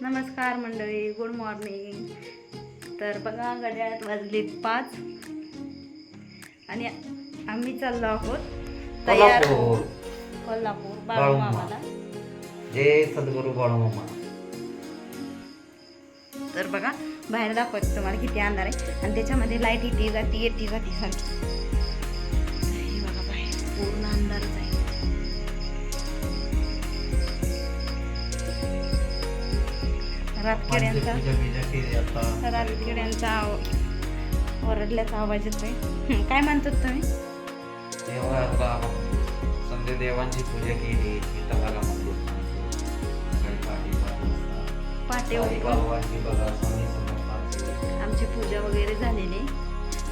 नमस्कार मंडळी good morning तर बघा घड्याळात वाजलेत पाच. आणि आम्ही चाललो आहोत तयार कोल्हापूर. कोल्हापूर बाळूमामा. बाळूमामाला जय सद्गुरू बाळूमामा. तर बघा बाहेर दाखवते तुम्हाला किती अंधार आहे. आणि त्याच्यामध्ये लाइट येते जाती येते जाती. सारखी हे बघा बाहेर पूर्ण अंधारच रातकिड्यांचा रातकिड्यांचा आव- ओरडल्याचा आवाज येतोय. काय म्हणतात तुम्ही? संध्या देवांची पूजा केली. पाटे आमची पूजा वगैरे झालेली.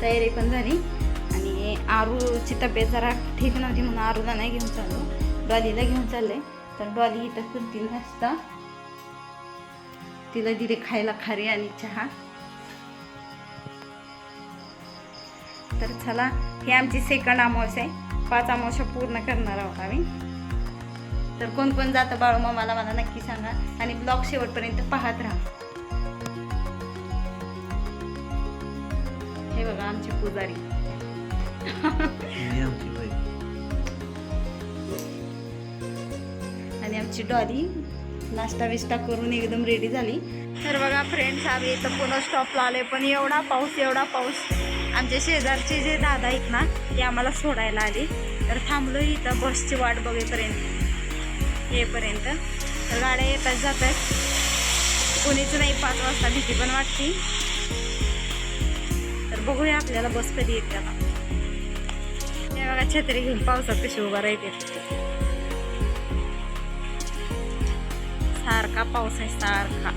तयारी पण झाली. आणि आरूची तब्येत जरा ठीक नव्हती म्हणून आरूला नाही घेऊन चाललो. डॉलीला घेऊन चालले. तर डॉली इथं करतील नाश्ता. तिला दिले खायला खारी आणि चहा. तर चला ही आमची सेकंड अमावस्या आहे. पाच अमावस्या पूर्ण करणार आहोत आम्ही. तर कोण कोण जातं बाळू मामाला मला नक्की सांगा. आणि ब्लॉग शेवटपर्यंत पाहत राहा. हे बघा आमची पुजारी. आणि आमची डॉली. नाश्ता बिष्टा करून एकदम रेडी झाली. तर बघा फ्रेंड्स आम्ही इथं पुन्हा स्टॉपला आले पण एवढा पाऊस एवढा पाऊस. आमचे शेजारचे जे दादा आहेत ना ते आम्हाला सोडायला आले. तर थांबलो इथं बसची वाट बघेपर्यंत. येपर्यंत तर गाड्या येतात जातात. कोणीच नाही पाच वाजता भीती पण वाटते. तर बघूया आपल्याला बस कधी येते आता. बघा छत्री घेऊन पावसात कशी उभा राहते. सारखा पाऊस आहे सारखा.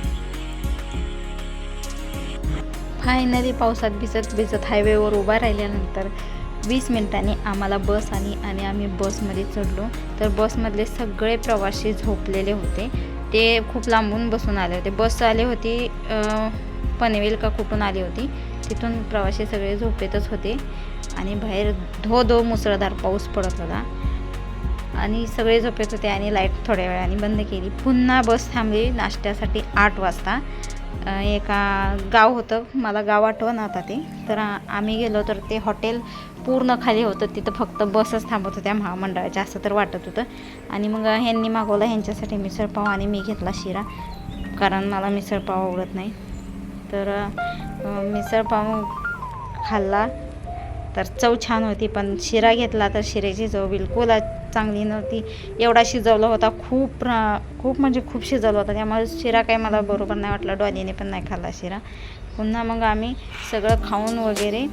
फायनली पावसात भिजत भिजत हायवेवर उभा राहिल्यानंतर वीस मिनिटांनी आम्हाला बस आली आणि आम्ही बसमध्ये चढलो. तर बसमधले सगळे प्रवासी झोपलेले होते. ते खूप लांबून बसून आले होते. बस आली होती पनवेल का कुठून आली होती तिथून प्रवासी सगळे झोपेतच होते. आणि बाहेर धो धो मुसळधार पाऊस पडत होता. आणि सगळे झोपेत होते आणि लाइट थोड्या वेळाने बंद केली. पुन्हा बस थांबली नाश्त्यासाठी आठ वाजता. एका गाव होतं मला गाव आठवण आता ते. तर आम्ही गेलो तर ते हॉटेल पूर्ण खाली होतं. तिथं फक्त बसच थांबत होत्या महामंडळाच्या असं तर वाटत होतं. आणि मग ह्यांनी मागवलं ह्यांच्यासाठी मिसळपाव आणि मी घेतला शिरा. कारण मला मिसळपाव आवडत नाही. तर मिसळपाव खाल्ला. तर चव छान होती पण शिरा घेतला तर शिऱ्याची चव बिलकुल चांगली नव्हती. एवढा शिजवला होता. खूप खूप म्हणजे खूप शिजवला होता. त्यामुळे शिरा काही मला बरोबर नाही वाटला. डॉलीने पण नाही खाल्ला शिरा. पुन्हा मग आम्ही सगळं खाऊन वगैरे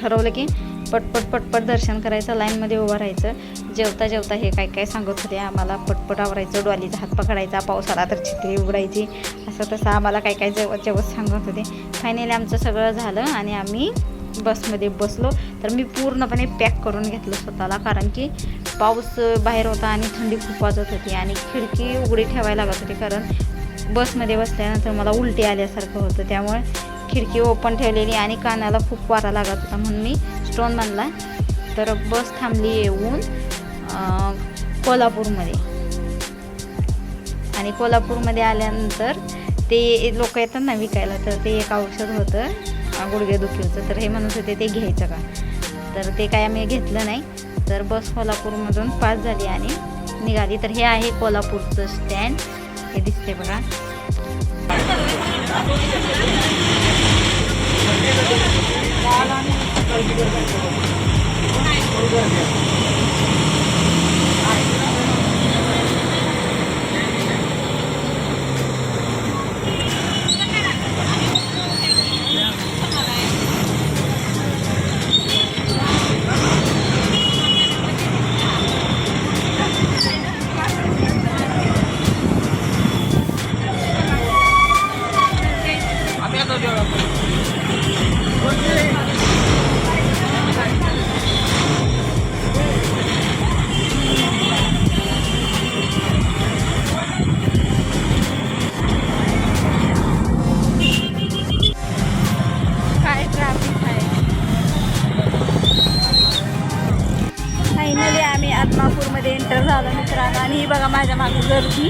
ठरवलं की पटपट पटपट दर्शन करायचं. लाईनमध्ये उभं राहायचं. जेवता जेवता हे काय काय सांगत होते. आम्हाला पटपट आवरायचं. डॉलीचा हात पकडायचा. पाऊस आला तर चित्री उघडायची. असं तसं आम्हाला काय काय जेवत जेवत सांगत होते. फायनली आमचं सगळं झालं आणि आम्ही बसमध्ये बसलो तर मी पूर्णपणे पॅक करून घेतलं स्वतःला. कारण की पाऊस बाहेर होता आणि थंडी खूप वाजत होती आणि खिडकी उघडी ठेवायला लागत होती. कारण बसमध्ये बसल्यानंतर मला उलटी आल्यासारखं होतं. त्यामुळे खिडकी ओपन ठेवलेली आणि कानाला खूप वारा लागत होता म्हणून मी स्टोन बांधला. तर बस थांबली येऊन कोल्हापूरमध्ये. आणि कोल्हापूरमध्ये आल्यानंतर ते लोक येतात ना विकायला तर ते एक औषध होतं. गुडघेदुखीचं तर हे म्हणत होते ते घ्यायचं का? तर ते काय आम्ही घेतलं नाही. तर बस कोल्हापूरमधून पास झाली आणि निघाली. तर हे आहे कोल्हापूरचं स्टँड. हे दिसते बघा. মাঝে মাঝে জরুরি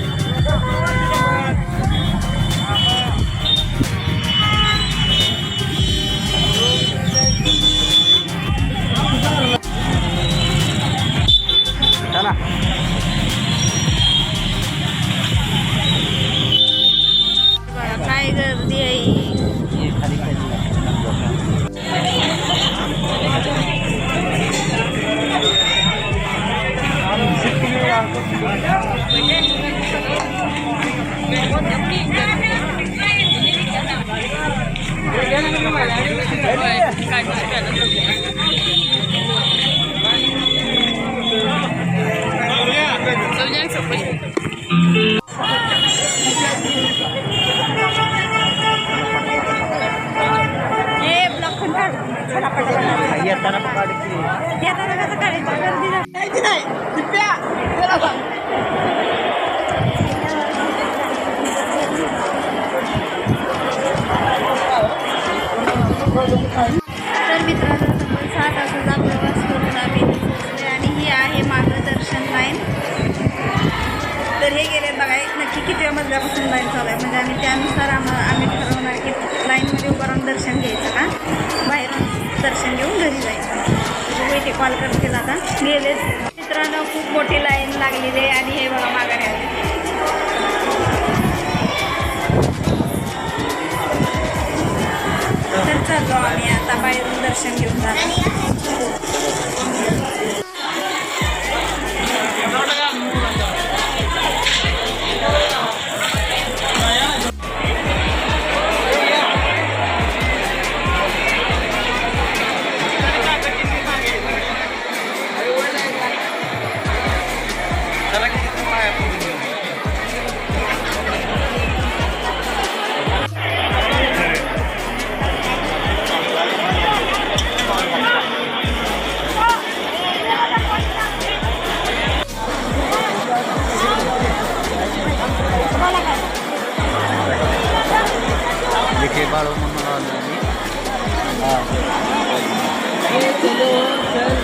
Ya, tanah pekali sih. Ya, tanah pekali sih. नक्की लाईन चालू आहे. म्हणजे आम्ही त्यानुसार आम्हाला आम्ही ठरवणार की लाईनमध्ये उभं राहून दर्शन घ्यायचं का? बाहेरून दर्शन घेऊन घरी जायचं. म्हणजे वेटे कॉल करतील आता. गेलेच मित्रांनो खूप मोठी लाईन लागलेली आहे. आणि हे बघा माघारी आले. तर चाललो आम्ही आता बाहेरून दर्शन घेऊन जातो. विखे बाळू म्हणून आलो मी आमची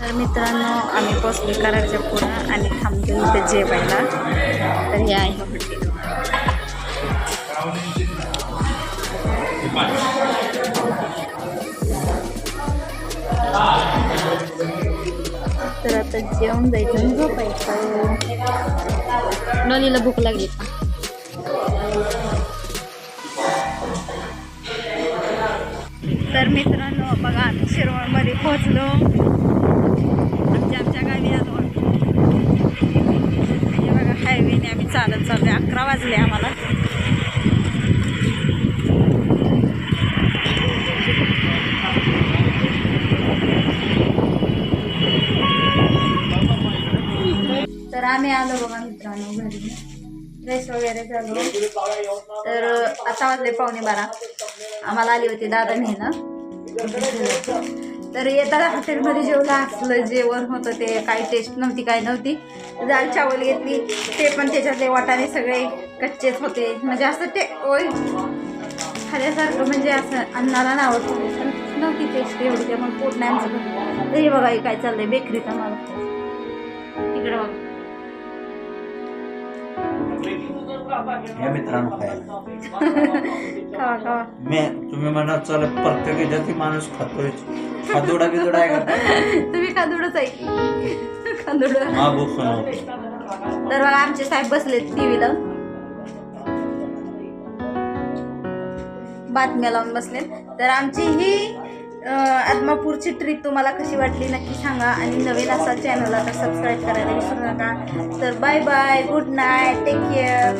तर मित्रांनो आम्ही पोचले कराडच्या पुढं आणि थांबतो इथे जेवायला. तर हे आहे हॉटेल. तर आता जेवण जायचं आणि झोपायचं नलीला भूक लागली तर मित्रांनो बघा आम्ही शिरवळमध्ये पोहोचलो आमच्या आमच्या गावी आलो हे बघा हायवेने आम्ही चालत चाललो अकरा वाजले आम्हाला तर आम्ही आलो बघा मित्रांनो घरी. फ्रेश वगैरे झालो. तर आता वाजले पावणे बारा. आम्हाला आली होती दादा नेणं तर येताना हॉटेलमध्ये जेवलं असलं जेवण होतं ते काही टेस्ट नव्हती काय नव्हती. दाल चावल घेतली. ते पण त्याच्यातले वाटाणे सगळे कच्चेच होते. म्हणजे असं ते ओय खाल्यासारखं म्हणजे असं अन्नाला नाव नव्हती टेस्ट एवढी त्यामुळे पूर्ण नाही आमचं. तरी बघा हे काय चाललंय बेकरीचा मला इकडे बघा. या मित्रांनो खायला. मी तुम्ही म्हणा चल प्रत्येक ह्याच्यात माणूस खातोय खादोडा बिदोडा आहे का? तुम्ही खांदुडच आहे खांदुड. हा नव्हती तर बघा आमचे साहेब बसलेत टी व्हीला बातम्या लावून बसलेत. तर आमची ही आदमापूरची ट्रिप तुम्हाला कशी वाटली नक्की सांगा. आणि नवीन असा चॅनलला आता सबस्क्राईब करायला विसरू नका. तर bye bye good night take care